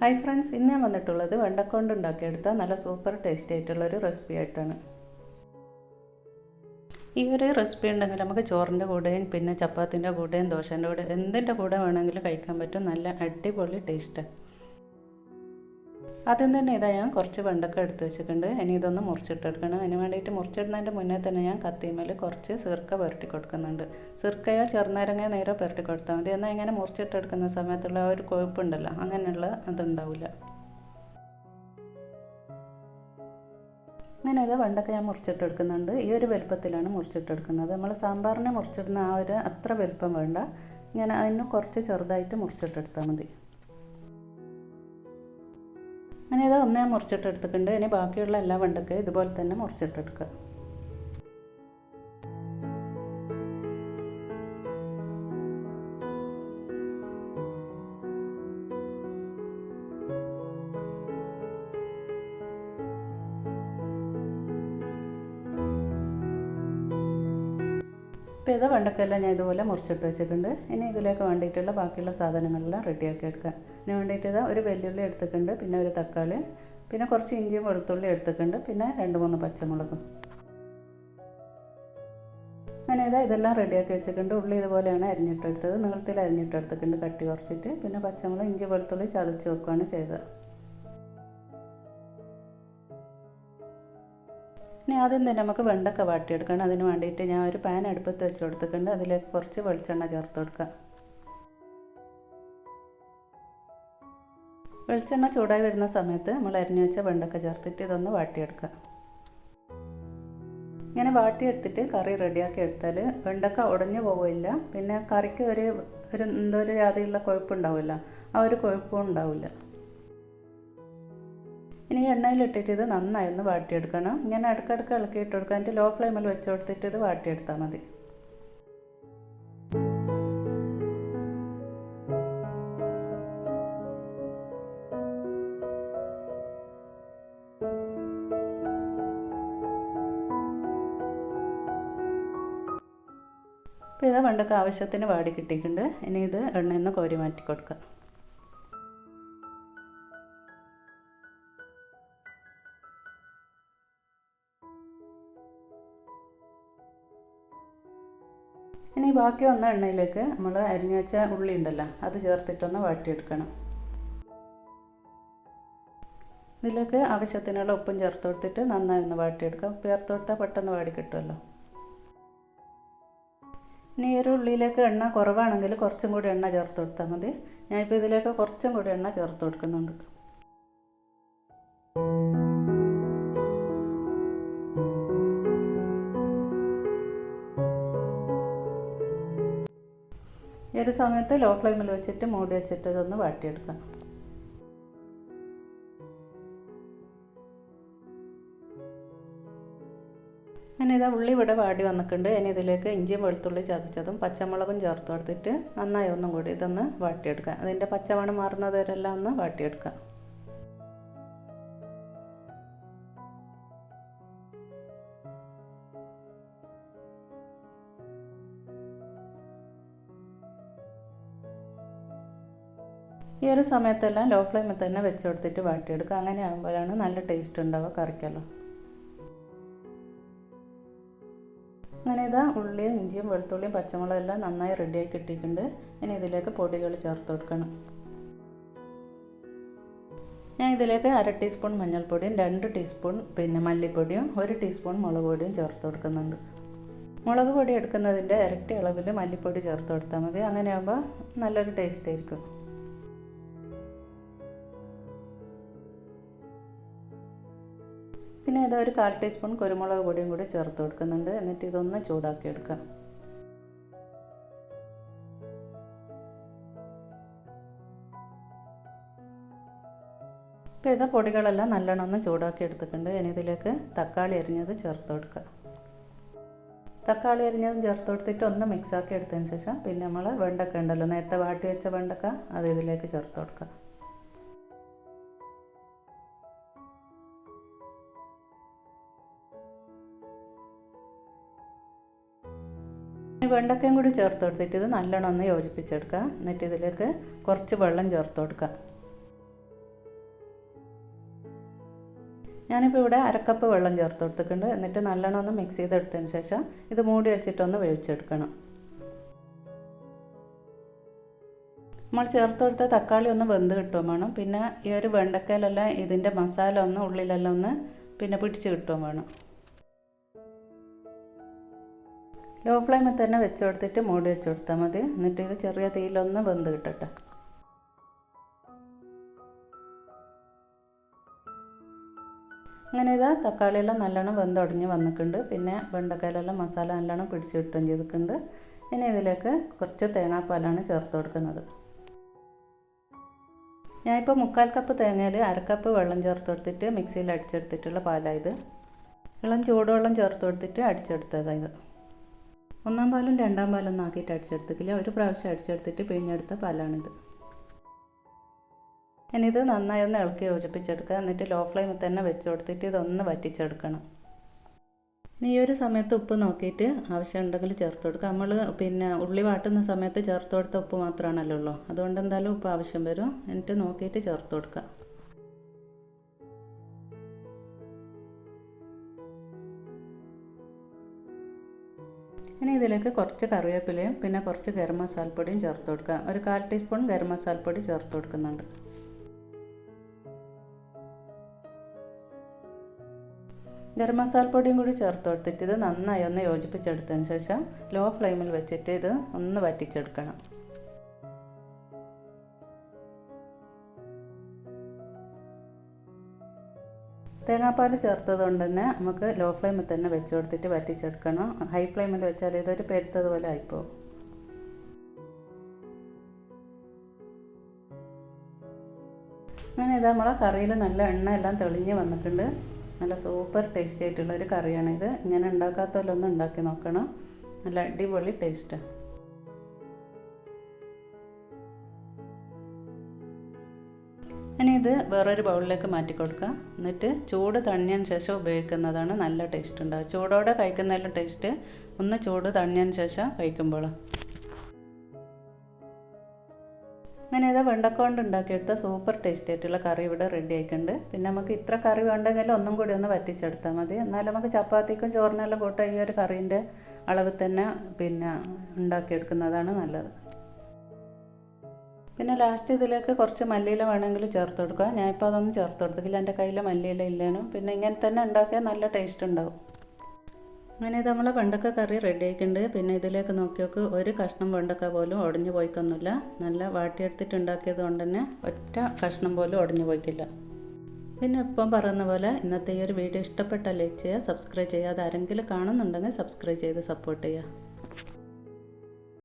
Hi friends ഇന്ന് ഞാൻ വന്നിട്ടുള്ളത് വെണ്ടക്കൊണ്ട് ഉണ്ടാക്കിയെടുത്ത നല്ല സൂപ്പർ ടേസ്റ്റി ആയിട്ടുള്ള ഒരു റെസിപ്പി ആയിട്ടാണ്. ഈ ഒരു റെസിപ്പി ഉണ്ടെങ്കിൽ നമുക്ക് ചോറിന്റെ കൂടെയും പിന്നെ ചപ്പാത്തിന്റെ കൂടെയും ദോശന്റെ കൂടെ എന്തിന്റെ കൂടെ വേണമെങ്കിലും കഴിക്കാൻ പറ്റും. നല്ല അടിപൊളി ടേസ്റ്റാണ്. ആദ്യം തന്നെ ഇതാ ഞാൻ കുറച്ച് വെണ്ടക്ക എടുത്ത് വെച്ചിട്ടുണ്ട്. ഇനി ഇതൊന്ന് മുറിച്ചിട്ടെടുക്കണം. അതിന് വേണ്ടിയിട്ട് മുറിച്ചിടുന്നതിന്റെ മുന്നേ തന്നെ ഞാൻ കത്തിമേൽ കുറച്ച് സിർക്ക പുരട്ടി കൊടുക്കുന്നുണ്ട്. സിർക്കയോ ചെറുനാരങ്ങയോ നേരോ പുരട്ടി കൊടുത്താൽ മതി. എന്നാൽ ഇങ്ങനെ മുറിച്ചിട്ടെടുക്കുന്ന സമയത്തുള്ള ഒരു കൊഴുപ്പുണ്ടല്ലോ അങ്ങനെയുള്ള അതുണ്ടാവില്ല. അങ്ങനെ ഇത് വെണ്ടക്ക ഞാൻ മുറിച്ചിട്ടെടുക്കുന്നുണ്ട്. ഈ ഒരു വലുപ്പത്തിലാണ് മുറിച്ചിട്ടെടുക്കുന്നത്. നമ്മൾ സാമ്പാറിനെ മുറിച്ചിടുന്ന ആ ഒരു അത്ര വലുപ്പം വേണ്ട. ഞാൻ അതിന് കുറച്ച് ചെറുതായിട്ട് മുറിച്ചിട്ടെടുത്താൽ മതി. അങ്ങനെ ഇത് ഒന്നേ മുറിച്ചിട്ടെടുത്തിട്ടുണ്ട്. ഇനി ബാക്കിയുള്ള എല്ലാ വെണ്ടക്കയും ഇതുപോലെ തന്നെ മുറിച്ചിട്ടെടുക്കുക. ഇപ്പോൾ ഇത് വെണ്ടക്കെല്ലാം ഞാൻ ഇതുപോലെ മുറിച്ചിട്ട് വെച്ചിട്ടുണ്ട്. ഇനി ഇതിലേക്ക് വേണ്ടിയിട്ടുള്ള ബാക്കിയുള്ള സാധനങ്ങളെല്ലാം റെഡിയാക്കി എടുക്കാം. അതിന് വേണ്ടിയിട്ട് ഇത് ഒരു വെല്ലുള്ളി എടുത്തിട്ടുണ്ട് പിന്നെ ഒരു തക്കാളി പിന്നെ കുറച്ച് ഇഞ്ചിയും വെളുത്തുള്ളി എടുത്തിട്ടുണ്ട് പിന്നെ രണ്ട് മൂന്ന് പച്ചമുളകും. അങ്ങനെ ഇതാ ഇതെല്ലാം റെഡിയാക്കി വെച്ചിട്ടുണ്ട്. ഉള്ളി ഇതുപോലെയാണ് അരിഞ്ഞിട്ടെടുത്തത്. നീളത്തിൽ അരിഞ്ഞിട്ടെടുത്തിട്ടുണ്ട് കട്ടി കുറച്ചിട്ട്. പിന്നെ പച്ചമുളക് ഇഞ്ചി വെളുത്തുള്ളി ചതച്ച് വെക്കുകയാണ് ചെയ്തത്. ഇനി ആദ്യം തന്നെ നമുക്ക് വെണ്ടക്ക വാട്ടിയെടുക്കണം. അതിന് വേണ്ടിയിട്ട് ഞാൻ ഒരു പാൻ അടുപ്പത്ത് വെച്ച് കൊടുത്തിട്ടുണ്ട്. അതിലേക്ക് കുറച്ച് വെളിച്ചെണ്ണ ചേർത്ത് കൊടുക്കുക. വെളിച്ചെണ്ണ ചൂടായി വരുന്ന സമയത്ത് നമ്മൾ അരിഞ്ഞു വെച്ച വെണ്ടക്ക ചേർത്തിട്ട് ഇതൊന്ന് വാട്ടിയെടുക്കുക. ഇങ്ങനെ വാട്ടിയെടുത്തിട്ട് കറി റെഡിയാക്കി എടുത്താൽ വെണ്ടക്ക ഉടഞ്ഞു പോവില്ല. പിന്നെ കറിക്ക് ഒരു ഒരു എന്തോ ഒരു ജാതിയുള്ള കൊഴുപ്പുണ്ടാവില്ല ആ ഒരു കൊഴുപ്പും ഉണ്ടാവില്ല. ഇനി എണ്ണയിലിട്ടിട്ട് ഇത് നന്നായി ഒന്ന് വാട്ടിയെടുക്കണം. ഇങ്ങനെ ഇടയ്ക്കിടയ്ക്ക് ഇളക്കിയിട്ട് കൊടുക്കാൻ ലോ ഫ്ലെയിമിൽ വെച്ച് കൊടുത്തിട്ട് ഇത് വാട്ടിയെടുത്താൽ മതി. അപ്പോൾ ഇത് പണ്ടൊക്കെ ആവശ്യത്തിന് വാടി കിട്ടിയിട്ടുണ്ട്. ഇനി ഇത് എണ്ണയിൽ നിന്ന് കോരി മാറ്റി കൊടുക്കുക ഇനി ബാക്കി വന്ന എണ്ണയിലേക്ക് നമ്മൾ അരിഞ്ഞു വെച്ച ഉള്ളി ഉണ്ടല്ലോ അത് ചേർത്തിട്ടൊന്ന് വാട്ടിയെടുക്കണം ഇതിലേക്ക് ആവശ്യത്തിനുള്ള ഉപ്പും ചേർത്ത് കൊടുത്തിട്ട് നന്നായി ഒന്ന് വാട്ടിയെടുക്കാം ഉപ്പ് ചേർത്ത് കൊടുത്താൽ പെട്ടെന്ന് വാടി കിട്ടുമല്ലോ. ഇനി ഒരു ഉള്ളിയിലേക്ക് എണ്ണ കുറവാണെങ്കിൽ കുറച്ചും കൂടി എണ്ണ ചേർത്ത് കൊടുത്താൽ മതി. ഞാനിപ്പോൾ ഇതിലേക്ക് കുറച്ചും കൂടി എണ്ണ ചേർത്ത് കൊടുക്കുന്നുണ്ട്. ഈ ഒരു സമയത്ത് ലോ ഫ്ലെയിമിൽ വെച്ചിട്ട് മൂടി വെച്ചിട്ട് ഇതൊന്ന് വാട്ടിയെടുക്കാം അങ്ങനെ ഇതാ ഉള്ളി ഇവിടെ വാടി വന്നിട്ടുണ്ട്. ഇനി ഇതിലേക്ക് ഇഞ്ചിയും വെളുത്തുള്ളി ചതച്ചതും പച്ചമുളകും ചേർത്ത് കൊടുത്തിട്ട് നന്നായി ഒന്നും കൂടി ഇതൊന്ന് വാട്ടിയെടുക്കാം അതിന്റെ പച്ചമണം മാറുന്നത് വരെല്ലാം ഒന്ന് വാട്ടിയെടുക്കാം ഈ ഒരു സമയത്തെല്ലാം ലോ ഫ്ലെയിമിൽ തന്നെ വെച്ച് കൊടുത്തിട്ട് വാട്ടിയെടുക്കുക അങ്ങനെ ആകുമ്പോഴാണ് നല്ല ടേസ്റ്റ് ഉണ്ടാവുക കറിക്കെല്ലാം. അങ്ങനെ ഇതാ ഉള്ളിയും ഇഞ്ചിയും വെളുത്തുള്ളിയും പച്ചമുളകും എല്ലാം നന്നായി റെഡിയായി കിട്ടിയിട്ടുണ്ട്. ഇനി ഇതിലേക്ക് പൊടികൾ ചേർത്ത് കൊടുക്കണം. ഞാൻ ഇതിലേക്ക് അര ടീസ്പൂൺ മഞ്ഞൾപ്പൊടിയും രണ്ട് ടീസ്പൂൺ പിന്നെ മല്ലിപ്പൊടിയും ഒരു ടീസ്പൂൺ മുളക് പൊടിയും ചേർത്ത് കൊടുക്കുന്നുണ്ട്. മുളക് പൊടി എടുക്കുന്നതിന്റെ ഇരട്ടി അളവിൽ മല്ലിപ്പൊടി ചേർത്ത് കൊടുത്താൽ മതി. അങ്ങനെയാകുമ്പോൾ നല്ലൊരു ടേസ്റ്റ് ആയിരിക്കും. പിന്നെ ഇത് ഒരു കാൽ ടീസ്പൂൺ കുരുമുളക് പൊടിയും കൂടി ചേർത്ത് കൊടുക്കുന്നുണ്ട്. എന്നിട്ട് ഇതൊന്ന് ചൂടാക്കി എടുക്കാം ഇപ്പോൾ ഇത് പൊടികളെല്ലാം നല്ലോണം ഒന്ന് ചൂടാക്കി എടുത്തിട്ടുണ്ട്. ഇനി ഇതിലേക്ക് തക്കാളി അരിഞ്ഞത് ചേർത്ത് കൊടുക്കുക തക്കാളി അരിഞ്ഞതും ചേർത്ത് കൊടുത്തിട്ട് ഒന്ന് മിക്സാക്കി എടുത്തതിന് ശേഷം പിന്നെ നമ്മൾ വെണ്ടക്ക ഉണ്ടല്ലോ നേരത്തെ വാട്ടി വെച്ച വെണ്ടക്ക അത് ഇതിലേക്ക് ചേർത്ത് കൊടുക്കുക വെണ്ടക്കയും കൂടി ചേർത്ത് കൊടുത്തിട്ട് ഇത് നല്ലോണം ഒന്ന് യോജിപ്പിച്ചെടുക്കുക. എന്നിട്ട് ഇതിലേക്ക് കുറച്ച് വെള്ളം ചേർത്ത് കൊടുക്കുക. ഞാനിപ്പോൾ ഇവിടെ അരക്കപ്പ് വെള്ളം ചേർത്ത് കൊടുത്തിട്ടുണ്ട്. എന്നിട്ട് നല്ലോണം ഒന്ന് മിക്സ് ചെയ്തെടുത്തതിന് ശേഷം ഇത് മൂടി വെച്ചിട്ടൊന്ന് വേവിച്ചെടുക്കണം. നമ്മൾ ചേർത്ത് കൊടുത്ത തക്കാളി ഒന്ന് വെന്ത് കിട്ടുകയും വേണം. പിന്നെ ഈ ഒരു വെണ്ടക്കയിലെല്ലാം ഇതിന്റെ മസാല ഒന്ന് ഉള്ളിലെല്ലാം ഒന്ന് പിന്നെ പിടിച്ച് കിട്ടുകയും വേണം. ലോ ഫ്ലെയിമിൽ തന്നെ വെച്ച് കൊടുത്തിട്ട് മൂടി വെച്ച് കൊടുത്താൽ മതി. എന്നിട്ട് ഇത് ചെറിയ തീയിലൊന്ന് വെന്ത് കിട്ടട്ടെ. അങ്ങനെ ഇതാ തക്കാളിയെല്ലാം നല്ലോണം വെന്തുടഞ്ഞ് വന്നിട്ടുണ്ട്. പിന്നെ വെണ്ടക്കയിലെല്ലാം മസാല നല്ലോണം പിടിച്ച് കിട്ടുകയും ചെയ്തിട്ടുണ്ട്. ഇനി ഇതിലേക്ക് കുറച്ച് തേങ്ങാപ്പാലാണ് ചേർത്ത് കൊടുക്കുന്നത്. ഞാനിപ്പോൾ മുക്കാൽ കപ്പ് തേങ്ങയിൽ അരക്കപ്പ് വെള്ളം ചേർത്ത് കൊടുത്തിട്ട് മിക്സിയിൽ അടിച്ചെടുത്തിട്ടുള്ള പാലായത് ഇളം ചൂടുവെള്ളം ചേർത്ത് കൊടുത്തിട്ട് അടിച്ചെടുത്തതായത് ഒന്നാം പാലും രണ്ടാം പാലും ഒന്നും ആക്കിയിട്ട് അടിച്ചെടുത്തിട്ടില്ല. ഒരു പ്രാവശ്യം അടിച്ചെടുത്തിട്ട് പിഴിഞ്ഞെടുത്ത പാലാണിത്. ഇനിയിത് നന്നായി ഒന്ന് ഇളക്കി യോജിപ്പിച്ചെടുക്കുക. എന്നിട്ട് ലോ ഫ്ലെയിമിൽ തന്നെ വെച്ച് കൊടുത്തിട്ട് ഇതൊന്ന് വറ്റിച്ചെടുക്കണം. ഇനി ഈ ഒരു സമയത്ത് ഉപ്പ് നോക്കിയിട്ട് ആവശ്യമുണ്ടെങ്കിൽ ചേർത്ത് കൊടുക്കുക. നമ്മൾ പിന്നെ ഉള്ളി വാട്ടുന്ന സമയത്ത് ചേർത്ത് കൊടുത്ത ഉപ്പ് മാത്രമാണല്ലോ ഉള്ളൂ. അതുകൊണ്ട് എന്തായാലും ഉപ്പ് ആവശ്യം വരും. എന്നിട്ട് നോക്കിയിട്ട് ചേർത്ത് കൊടുക്കുക. ഇനി ഇതിലേക്ക് കുറച്ച് കറിവേപ്പിലയും പിന്നെ കുറച്ച് ഗരം മസാലപ്പൊടിയും ചേർത്ത് കൊടുക്കുക. ഒരു കാൽ ടീസ്പൂൺ ഗരം മസാലപ്പൊടി ചേർത്ത് കൊടുക്കുന്നുണ്ട്. ഗരം മസാലപ്പൊടിയും കൂടി ചേർത്ത് കൊടുത്തിട്ട് ഇത് നന്നായി ഒന്ന് യോജിപ്പിച്ചെടുത്തതിന് ശേഷം ലോ ഫ്ലെയിമിൽ വെച്ചിട്ട് ഇത് ഒന്ന് വറ്റിച്ചെടുക്കണം. തേങ്ങാപ്പാൽ ചേർത്തത് കൊണ്ട് തന്നെ നമുക്ക് ലോ ഫ്ലെയിമിൽ തന്നെ വെച്ച് കൊടുത്തിട്ട് വറ്റിച്ചെടുക്കണം. ഹൈ ഫ്ലെയിമിൽ വെച്ചാൽ ഇതൊരു പെരുത്തതുപോലെ ആയിപ്പോകും അങ്ങനെ ഇതാ നമ്മളെ കറിയിൽ നല്ല എണ്ണ എല്ലാം തെളിഞ്ഞ് വന്നിട്ടുണ്ട്. നല്ല സൂപ്പർ ടേസ്റ്റി ആയിട്ടുള്ള ഒരു കറിയാണിത്. ഇങ്ങനെ ഉണ്ടാക്കാത്തവരൊന്നും ഉണ്ടാക്കി നോക്കണം. നല്ല അടിപൊളി ടേസ്റ്റാണ് ഇനി ഇത് വേറൊരു ബൗളിലേക്ക് മാറ്റി കൊടുക്കുക. എന്നിട്ട് ചൂട് തണിഞ്ഞതിന് ശേഷം ഉപയോഗിക്കുന്നതാണ് നല്ല ടേസ്റ്റ് ഉണ്ടാവുക ചൂടോടെ കഴിക്കുന്നതിലും ടേസ്റ്റ് ഒന്ന് ചൂട് തണിഞ്ഞതിന് ശേഷം കഴിക്കുമ്പോൾ. അങ്ങനെ ഇതാ വെണ്ടക്കൊണ്ട് ഉണ്ടാക്കിയെടുത്ത സൂപ്പർ ടേസ്റ്റി ആയിട്ടുള്ള കറി ഇവിടെ റെഡി ആയിട്ടുണ്ട്. പിന്നെ നമുക്ക് ഇത്ര കറി വേണ്ടെങ്കിൽ ഒന്നും കൂടി ഒന്ന് വറ്റിച്ചെടുത്താൽ മതി. എന്നാലും നമുക്ക് ചപ്പാത്തിക്കും ചോറിനെല്ലാം കൂട്ട ഈ ഒരു കറീന്റെ അളവ് തന്നെ പിന്നെ ഉണ്ടാക്കിയെടുക്കുന്നതാണ് നല്ലത്. പിന്നെ ലാസ്റ്റ് ഇതിലേക്ക് കുറച്ച് മല്ലിയില വേണമെങ്കിൽ ചേർത്ത് കൊടുക്കുക. ഞാനിപ്പോൾ അതൊന്നും ചേർത്ത് കൊടുത്തില്ല എന്റെ കയ്യിൽ മല്ലിയില ഇല്ലേനും. പിന്നെ ഇങ്ങനെ തന്നെ ഉണ്ടാക്കിയാൽ നല്ല ടേസ്റ്റ് ഉണ്ടാവും. അങ്ങനെ ഇത് നമ്മളെ വെണ്ടക്ക കറി റെഡി ആയിട്ടുണ്ട്. പിന്നെ ഇതിലേക്ക് നോക്കി നോക്ക്. ഒരു കഷ്ണം വെണ്ടക്ക പോലും ഒടിഞ്ഞു പോയിക്കൊന്നുമില്ല. നല്ല വാട്ടിയെടുത്തിട്ട് ഉണ്ടാക്കിയത് കൊണ്ട് തന്നെ ഒറ്റ കഷ്ണം പോലും ഒടിഞ്ഞു പോയിക്കില്ല. പിന്നെ ഇപ്പം പറയുന്ന പോലെ ഇന്നത്തെ ഈ ഒരു വീഡിയോ ഇഷ്ടപ്പെട്ട ലൈക്ക് ചെയ്യുക സബ്സ്ക്രൈബ് ചെയ്യുക ആരെങ്കിലും കാണുന്നുണ്ടെങ്കിൽ സബ്സ്ക്രൈബ് ചെയ്ത് സപ്പോർട്ട് ചെയ്യുക.